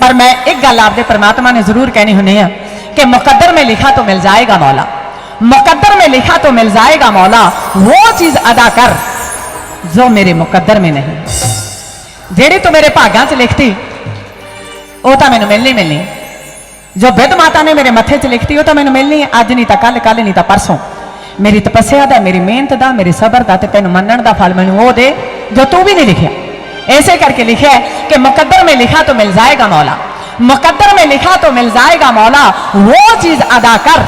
ਪਰ ਮੈਂ ਇੱਕ ਗੱਲ ਆਪਦੇ परमात्मा ने जरूर कहनी होनी है कि मुकद्दर में लिखा तो मिल जाएगा मौला मुकद्दर में लिखा तो मिल जाएगा मौला वो चीज अदा कर जो मेरे मुकद्दर में नहीं ਜਿਹੜੀ ਤੂੰ ਮੇਰੇ ਭਾਗਾਂ 'ਚ ਲਿਖਤੀ ਉਹ ਤਾਂ ਮੈਨੂੰ ਮਿਲਣੀ ਮਿਲਣੀ ਹੈ। ਜੋ ਬਿੱਧ ਮਾਤਾ ਨੇ ਮੇਰੇ ਮੱਥੇ 'ਚ ਲਿਖਤੀ ਉਹ ਤਾਂ ਮੈਨੂੰ ਮਿਲਣੀ ਹੈ ਅੱਜ ਨਹੀਂ ਤਾਂ ਕੱਲ ਕੱਲ ਨਹੀਂ ਤਾਂ ਪਰਸੋਂ ਮੇਰੀ ਤਪੱਸਿਆ ਦਾ ਮੇਰੀ ਮਿਹਨਤ ਦਾ ਮੇਰੇ ਸਬਰ ਦਾ ਤੇ ਤੈਨੂੰ ਮੰਨਣ ਦਾ ਫਲ ਮੈਨੂੰ ਉਹ ਦੇ ਜੋ ਤੂੰ ਵੀ ਨਹੀਂ ਲਿਖਿਆ ऐसे करके लिखे कि मुकद्दर में लिखा तो मिल जाएगा मौला। मुकद्दर में लिखा तो मिल जाएगा मौला। वो चीज़ अदा कर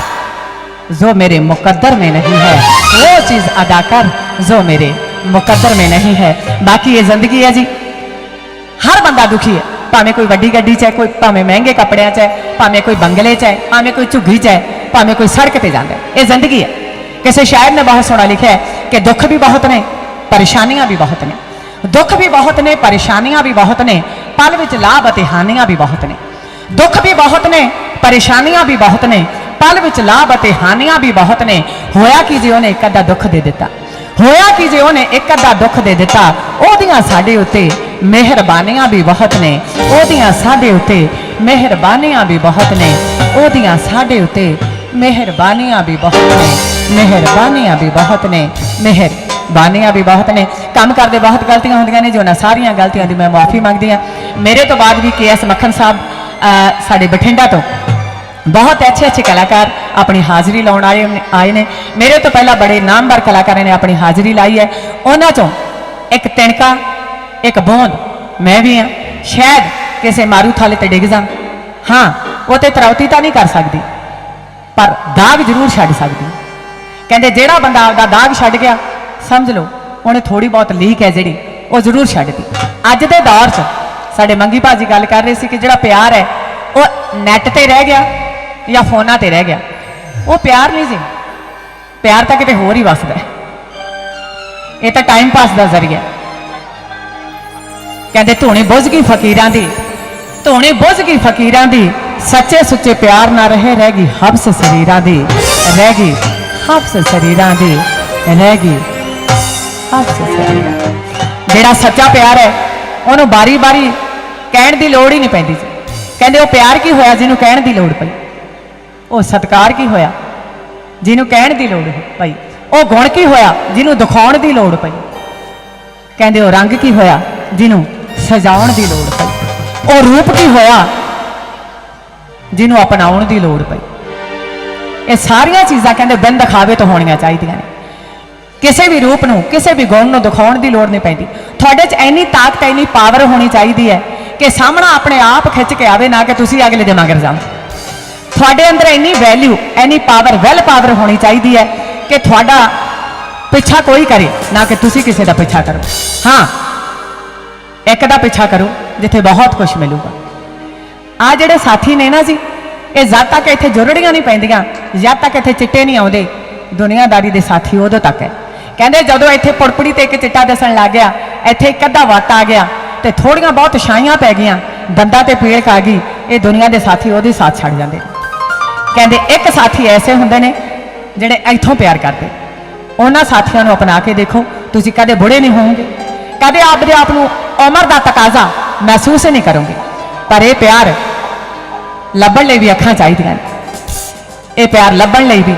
जो मेरे मुकद्दर में नहीं है। वो चीज़ अदा कर जो मेरे मुकद्दर में नहीं है। बाकी ये ज़िंदगी है जी। हर बंदा दुखी है। भावे कोई वड्डी गड्डी चाहे कोई भावे महँगे कपड़े चाहे भावे कोई बंगले चाहे भावे कोई झुग्गी चाहे भावे कोई सड़क पे जाता है। ये ज़िंदगी है। किसी शायर ने बहुत सोना लिखा है कि दुख भी बहुत ने, परेशानियाँ भी बहुत ने। ਪਰੇਸ਼ਾਨੀਆਂ ਵੀ ਬਹੁਤ ਨੇ ਦੁੱਖ ਵੀ ਬਹੁਤ ਨੇ ਪਰੇਸ਼ਾਨੀਆਂ ਵੀ ਬਹੁਤ ਨੇ ਪਲ ਵਿੱਚ ਲਾਭ ਅਤੇ ਹਾਨੀਆਂ ਵੀ ਬਹੁਤ ਨੇ ਦੁੱਖ ਵੀ ਬਹੁਤ ਨੇ ਪਰੇਸ਼ਾਨੀਆਂ ਵੀ ਬਹੁਤ ਨੇ ਪਲ ਵਿੱਚ ਲਾਭ ਅਤੇ ਹਾਨੀਆਂ ਵੀ ਬਹੁਤ ਨੇ ਹੋਇਆ ਕੀ ਜੇ ਉਹਨੇ ਇੱਕ ਅੱਧਾ ਦੁੱਖ ਦੇ ਦਿੱਤਾ ਹੋਇਆ ਕੀ ਜੇ ਉਹਨੇ ਇੱਕ ਅੱਧਾ ਦੁੱਖ ਦੇ ਦਿੱਤਾ ਉਹਦੀਆਂ ਸਾਡੇ ਉੱਤੇ ਮਿਹਰਬਾਨੀਆਂ ਵੀ ਬਹੁਤ ਨੇ ਉਹਦੀਆਂ ਸਾਡੇ ਉੱਤੇ ਮਿਹਰਬਾਨੀਆਂ ਵੀ ਬਹੁਤ ਨੇ ਉਹਦੀਆਂ ਸਾਡੇ ਉੱਤੇ ਮਿਹਰਬਾਨੀਆਂ ਵੀ ਬਹੁਤ ਨੇ ਮਿਹਰਬਾਨੀਆਂ ਵੀ ਬਹੁਤ ਨੇ ਮਿਹਰਬਾਨੀਆਂ ਵੀ ਬਹੁਤ ਨੇ। ਕੰਮ ਕਰਦੇ ਬਹੁਤ ਗਲਤੀਆਂ ਹੁੰਦੀਆਂ ਨੇ ਜੋ ਉਹਨਾਂ ਸਾਰੀਆਂ ਗਲਤੀਆਂ ਦੀ ਮੈਂ ਮਾਫੀ ਮੰਗਦੀ ਹਾਂ। ਮੇਰੇ ਤੋਂ ਬਾਅਦ ਵੀ ਕੇਐਸ ਮੱਖਣ ਸਾਹਿਬ ਸਾਡੇ ਬਠਿੰਡਾ ਤੋਂ ਬਹੁਤ ਅੱਛੇ ਅੱਛੇ ਕਲਾਕਾਰ ਆਪਣੀ ਹਾਜ਼ਰੀ ਲਾਉਣ ਆਏ ਆਏ ਨੇ। ਮੇਰੇ ਤੋਂ ਪਹਿਲਾਂ ਬੜੇ ਨਾਮਵਰ ਕਲਾਕਾਰਾਂ ਨੇ ਆਪਣੀ ਹਾਜ਼ਰੀ ਲਾਈ ਹੈ। ਉਹਨਾਂ ਚੋਂ ਇੱਕ ਤਿਣਕਾ, ਇੱਕ ਬੂੰਦ ਮੈਂ ਵੀ ਹਾਂ। ਸ਼ਾਇਦ ਕਿਸੇ ਮਾਰੂ ਥਾਲੇ ਤੇ ਡਿੱਗ ਜਾਂ। ਹਾਂ, ਉਹ ਤੇ ਤਰੌਤੀ ਤਾਂ ਨਹੀਂ ਕਰ ਸਕਦੀ, ਪਰ ਦਾਗ ਜ਼ਰੂਰ ਛੱਡ ਸਕਦੀ। ਕਹਿੰਦੇ ਜਿਹੜਾ ਬੰਦਾ ਆਪਦਾ ਦਾਗ ਛੱਡ ਗਿਆ ਸਮਝ ਲਓ, ਉਹਨੇ ਥੋੜੀ ਬਹੁਤ ਲੀਕ ਹੈ ਜਿਹੜੀ, ਉਹ ਜ਼ਰੂਰ ਛੱਡਦੀ ਅੱਜ ਦੇ ਦੌਰ 'ਚ ਸਾਡੇ ਮੰਗੀ ਭਾਜੀ ਗੱਲ ਕਰ ਰਹੇ ਸੀ ਕਿ ਜਿਹੜਾ ਪਿਆਰ ਹੈ, ਉਹ ਨੈਟ ਤੇ ਰਹਿ ਗਿਆ ਜਾਂ ਫੋਨਾਂ ਤੇ ਰਹਿ ਗਿਆ? ਉਹ ਪਿਆਰ ਨਹੀਂ ਜੀ ਪਿਆਰ ਤਾਂ ਕਿਤੇ ਹੋਰ ਹੀ ਵਸਦਾ ਹੈ। ਇਹ ਤਾਂ ਟਾਈਮ ਪਾਸ ਦਾ ਜ਼ਰੀਆ ਕਹਿੰਦੇ ਧੂਣੀ ਬੁੱਝ ਗਈ ਫਕੀਰਾਂ ਦੀ, ਧੂਣੀ ਬੁੱਝ ਗਈ ਫਕੀਰਾਂ ਦੀ, ਸੱਚੇ ਸੁੱਚੇ ਪਿਆਰ ਨਾ ਰਹੇ, ਰਹਿ ਗਈ ਹਬਸ ਸਰੀਰਾਂ ਦੀ, ਰਹਿ ਗਈ ਹਬਸ ਸਰੀਰਾਂ ਦੀ, ਰਹਿ ਗਈ ਹਬਸ ਸਰੀਰਾਂ ਜਿਹੜਾ ਸੱਚਾ ਪਿਆਰ ਹੈ, ਉਹਨੂੰ ਬਾਰੀ-ਬਾਰੀ ਕਹਿਣ ਦੀ ਲੋੜ ਹੀ ਨਹੀਂ ਪੈਂਦੀ ਜੀ ਕਹਿੰਦੇ, ਉਹ ਪਿਆਰ ਕੀ ਹੋਇਆ ਜਿਹਨੂੰ ਕਹਿਣ ਦੀ ਲੋੜ ਪਈ? ਉਹ ਸਤਕਾਰ ਕੀ ਹੋਇਆ ਜਿਹਨੂੰ ਕਹਿਣ ਦੀ ਲੋੜ ਪਈ? ਉਹ ਗੁਣ ਕੀ ਹੋਇਆ ਜਿਹਨੂੰ ਦਿਖਾਉਣ ਦੀ ਲੋੜ ਪਈ? ਕਹਿੰਦੇ, ਉਹ ਰੰਗ ਕੀ ਹੋਇਆ ਜਿਹਨੂੰ ਸਜਾਉਣ ਦੀ ਲੋੜ ਪਈ? ਉਹ ਰੂਪ ਕੀ ਹੋਇਆ ਜਿਹਨੂੰ ਅਪਣਾਉਣ ਦੀ ਲੋੜ ਪਈ? ਇਹ ਸਾਰੀਆਂ ਚੀਜ਼ਾਂ ਕਹਿੰਦੇ, ਬਿਨ ਦਿਖਾਵੇ ਤੋਂ ਹੋਣੀਆਂ ਚਾਹੀਦੀਆਂ ਨੇ। ਕਿਸੇ ਵੀ ਰੂਪ ਨੂੰ, ਕਿਸੇ ਵੀ ਗੁਣ ਨੂੰ ਦਿਖਾਉਣ ਦੀ ਲੋੜ ਨਹੀਂ ਪੈਂਦੀ। ਤੁਹਾਡੇ 'ਚ ਇੰਨੀ ਤਾਕਤ, ਇੰਨੀ ਪਾਵਰ ਹੋਣੀ ਚਾਹੀਦੀ ਹੈ ਕਿ ਸਾਹਮਣਾ ਆਪਣੇ ਆਪ ਖਿੱਚ ਕੇ ਆਵੇ, ਨਾ ਕਿ ਤੁਸੀਂ ਅਗਲੇ ਦੇ ਮਗਰ ਜਾਓ। ਤੁਹਾਡੇ ਅੰਦਰ ਇੰਨੀ ਵੈਲਿਊ ਇੰਨੀ ਪਾਵਰ ਵੈਲ ਪਾਵਰ ਹੋਣੀ ਚਾਹੀਦੀ ਹੈ ਕਿ ਤੁਹਾਡਾ ਪਿੱਛਾ ਕੋਈ ਕਰੇ, ਨਾ ਕਿ ਤੁਸੀਂ ਕਿਸੇ ਦਾ ਪਿੱਛਾ ਕਰੋ। ਹਾਂ, ਇੱਕ ਦਾ ਪਿੱਛਾ ਕਰੋ, ਜਿੱਥੇ ਬਹੁਤ ਕੁਝ ਮਿਲੂਗਾ। ਆ ਜਿਹੜੇ ਸਾਥੀ ਨੇ ਨਾ ਜੀ, ਇਹ ਜਦ ਤੱਕ ਇੱਥੇ ਜੁਰੜੀਆਂ ਨਹੀਂ ਪੈਂਦੀਆਂ, ਜਦ ਤੱਕ ਇੱਥੇ ਚਿੱਟੇ ਨਹੀਂ ਆਉਂਦੇ, ਦੁਨੀਆਦਾਰੀ ਦੇ ਸਾਥੀ ਉਦੋਂ ਤੱਕ ਹੈ। ਕਹਿੰਦੇ ਜਦੋਂ ਇੱਥੇ ਪੁੜਪੜੀ ਤੇ ਇੱਕ ਚਿੱਟਾ ਦਿਸਣ ਲੱਗ ਗਿਆ, ਇੱਥੇ ਇੱਕ ਅੱਧਾ ਵੱਟ ਆ ਗਿਆ ਤੇ ਥੋੜੀਆਂ ਬਹੁਤ ਛਾਈਆਂ ਪੈ ਗਈਆਂ, ਦੰਦਾਂ ਤੇ ਪੀੜ ਆ ਗਈ, ਇਹ ਦੁਨੀਆ ਦੇ ਸਾਥੀ ਉਹਦੇ ਸਾਥ ਛੱਡ ਜਾਂਦੇ। ਨੇ ਕਹਿੰਦੇ ਇੱਕ ਸਾਥੀ ਐਸੇ ਹੁੰਦੇ ਨੇ ਜਿਹੜੇ ਇੱਥੋਂ ਪਿਆਰ ਕਰਦੇ। ਉਹਨਾਂ ਸਾਥੀਆਂ ਨੂੰ ਅਪਣਾ ਕੇ ਦੇਖੋ, ਤੁਸੀਂ ਕਦੇ ਬੁੜੇ ਨਹੀਂ ਹੋਵੋਗੇ। ਕਦੇ ਆਪਦੇ ਆਪ ਨੂੰ ਉਮਰ ਦਾ ਤਕਾਜ਼ਾ ਮਹਿਸੂਸ ਨਹੀਂ ਕਰੋਗੇ। ਪਰ ਇਹ ਪਿਆਰ ਲੱਭਣ ਲਈ ਵੀ ਅੱਖਾਂ ਚਾਹੀਦੀਆਂ ਨੇ। ਇਹ ਪਿਆਰ ਲੱਭਣ ਲਈ ਵੀ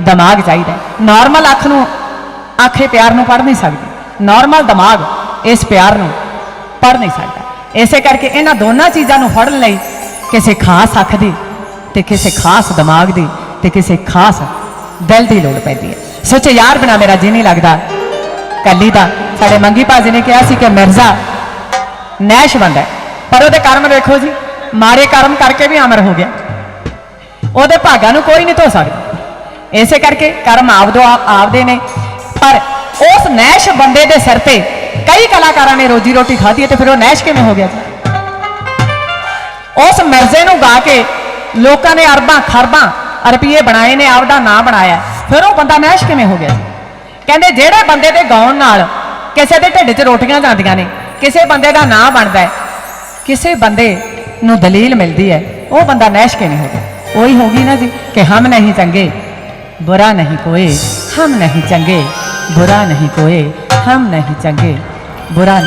ਦਿਮਾਗ ਚਾਹੀਦਾ ਨਾਰਮਲ ਅੱਖ ਨੂੰ ਆਖੇ ਪਿਆਰ ਨੂੰ ਪੜ੍ਹ ਨਹੀਂ ਸਕਦੀ। ਨਾਰਮਲ ਦਿਮਾਗ ਇਸ ਪਿਆਰ ਨੂੰ ਪੜ੍ਹ ਨਹੀਂ ਸਕਦਾ। ਇਸੇ ਕਰਕੇ ਇਹਨਾਂ ਦੋਨਾਂ ਚੀਜ਼ਾਂ ਨੂੰ ਫੜਨ ਲਈ ਕਿਸੇ ਖਾਸ ਅੱਖ ਦੀ ਤੇ ਕਿਸੇ ਖਾਸ ਦਿਮਾਗ ਦੀ ਤੇ ਕਿਸੇ ਖਾਸ ਦਿਲ ਦੀ ਲੋੜ ਪੈਂਦੀ ਹੈ। ਸੋਚੇ ਯਾਰ ਬਿਨਾ ਮੇਰਾ ਜੀ ਨਹੀਂ ਲੱਗਦਾ। ਕੱਲੀ ਦਾ। ਸਾਡੇ ਮੰਗੀ ਭਾਜੀ ਨੇ ਕਿਹਾ ਸੀ ਕਿ ਮਿਰਜ਼ਾ ਨੈਸ਼ ਬੰਦਾ ਹੈ। ਪਰ ਉਹਦੇ ਕਰਮ ਦੇਖੋ ਜੀ ਮਾੜੇ ਕਰਮ ਕਰਕੇ ਵੀ ਅਮਰ ਹੋ ਗਿਆ। ਉਹਦੇ ਭਾਗਾਂ ਨੂੰ ਕੋਈ ਨਹੀਂ ਧੋ ਸਕਦਾ। ਇਸੇ ਕਰਕੇ ਕਰਮ ਆਪਦੋ ਆਪ- ਆਪਦੇ ਨੇ। ਪਰ ਉਸ ਨੈਸ਼ ਬੰਦੇ ਦੇ ਸਿਰ ਤੇ ਕਈ ਕਲਾਕਾਰਾਂ ਨੇ ਰੋਜੀ ਰੋਟੀ ਖਾਧੀ ਹੈ ਤੇ ਫਿਰ ਉਹ ਨੈਸ਼ ਕਿਵੇਂ ਹੋ ਗਿਆ ਉਸ ਮਰਜ਼ੇ ਨੂੰ ਗਾ ਕੇ ਲੋਕਾਂ ਨੇ ਅਰਬਾਂ, ਖਰਬਾਂ ਰੁਪਏ ਬਣਾਏ ਨੇ, ਆਪਦਾ ਨਾਂ ਬਣਾਇਆ। ਫਿਰ ਉਹ ਬੰਦਾ ਨੈਸ਼ ਕਿਵੇਂ ਹੋ ਗਿਆ ਕਹਿੰਦੇ ਜਿਹੜੇ ਬੰਦੇ ਦੇ ਗਾਉਣ ਨਾਲ ਕਿਸੇ ਦੇ ਢਿੱਡ 'ਚ ਰੋਟੀਆਂ ਜਾਂਦੀਆਂ ਨੇ, ਕਿਸੇ ਬੰਦੇ ਦਾ ਨਾਂ ਬਣਦਾ ਹੈ, ਕਿਸੇ ਬੰਦੇ ਨੂੰ ਦਲੀਲ ਮਿਲਦੀ ਹੈ, ਉਹ ਬੰਦਾ ਨੈਸ਼ ਕਿਵੇਂ ਹੋ ਗਿਆ? ਉਹੀ ਹੋਗੀ ਨਾ ਜੀ ਕਿ ਹਮ ਨਹੀਂ ਚੰਗੇ, ਬੁਰਾ ਨਹੀਂ ਕੋਈ, ਹਮ ਨਹੀਂ ਚੰਗੇ। बुरा नहीं कोई हम नहीं चंगे बुरा